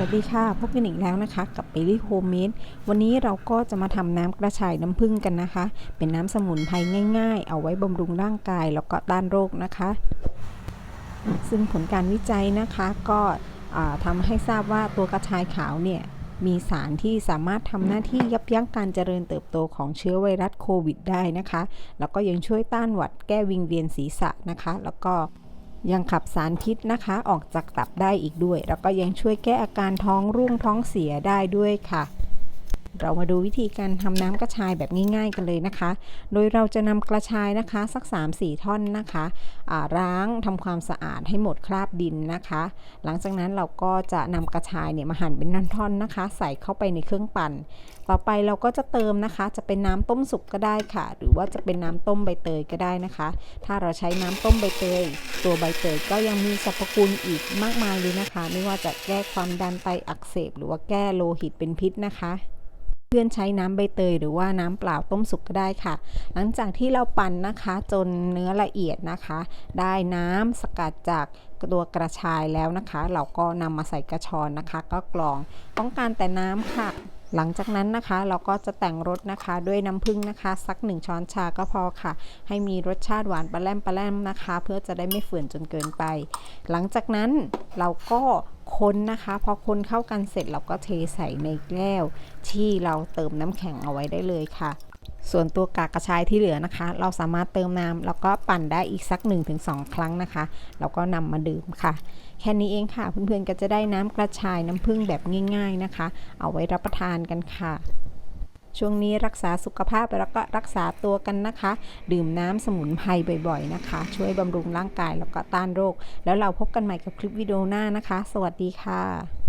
วัสดีค่ะ พบกันอีกแล้วนะคะ กับเบลลี่โฮมเมดวันนี้เราก็จะมาทำน้ำกระชายน้ำผึ้งกันนะคะ เป็นน้ำสมุนไพรง่าย ๆ เอาไว้บำรุงร่างกายแล้วก็ต้านโรคนะคะ ซึ่งผลการวิจัยนะคะก็ทำให้ทราบว่าตัวกระชายขาวเนี่ยมีสารที่สามารถทำหน้าที่ยับยั้งการเจริญเติบโตของเชื้อไวรัสโควิดได้นะคะ แล้วก็ยังช่วยต้านหวัดแก้วิงเวียนศีรษะนะคะ แล้วก็ ยังขับสารพิษนะคะ ออกจากตับได้อีกด้วย แล้วก็ยังช่วยแก้อาการท้องร่วงท้องเสียได้ด้วยค่ะ เรามาดูวิธีการทำน้ำกระชายแบบง่าย ๆ กันเลยนะคะ โดยเราจะนำกระชายนะคะสัก 3-4 ท่อนนะคะล้างทำความสะอาดให้หมดคราบดินนะคะ หลังจากนั้นเราก็จะนำกระชายเนี่ยมาหั่นเป็นท่อนๆนะคะ ใส่เข้าไปในเครื่องปั่น ต่อไปเราก็จะเติมนะคะ จะเป็นน้ำต้มสุกก็ได้ค่ะ หรือว่าจะเป็นน้ำต้มใบเตยก็ได้นะคะ ถ้าเราใช้น้ำต้มใบเตย ตัวใบเตยก็ยังมีสรรพคุณอีกมากมายเลยนะคะ ไม่ว่าจะแก้ความดันไตอักเสบ หรือว่าแก้โลหิตเป็นพิษนะคะ เพื่อนใช้น้ำใบเตยหรือว่าน้ำเปล่าต้มสุกก็ได้ค่ะ หลังจากที่เราปั่นนะคะ จนเนื้อละเอียดนะคะ ได้น้ำสกัดจากตัวกระชายแล้วนะคะ เราก็นำมาใส่กระชอนนะคะ ก็กรองต้องการแต่น้ำค่ะ หลังจากนั้นนะคะเราก็จะแต่งรสนะคะด้วยน้ำผึ้งนะคะ สัก 1 ช้อนชาก็พอค่ะ ให้มีรสชาติหวานปลาแรมปลาแรมนะคะ เพื่อจะได้ไม่ฝืนจนเกินไป หลังจากนั้นเราก็คนนะคะพอคนเข้ากันเสร็จเราก็เทใส่ในแก้ว ที่เราเติมน้ำแข็งเอาไว้ได้เลยค่ะ ส่วนตัวกากกระชายที่เหลือนะคะ เราสามารถเติมน้ำแล้วก็ปั่นได้อีกสัก 1-2 ครั้งนะคะ แล้วก็นำมาดื่มค่ะ แค่นี้เองค่ะ เพื่อนๆก็จะได้น้ำกระชายน้ำผึ้งแบบง่าย ๆนะคะ เอาไว้รับประทานกันค่ะช่วงนี้รักษาสุขภาพแล้วก็รักษาตัวกันนะคะ ดื่มน้ำสมุนไพรบ่อยๆนะคะ ช่วยบำรุงร่างกายแล้วก็ต้านโรค แล้วเราพบกันใหม่กับคลิปวิดีโอหน้านะคะ สวัสดีค่ะ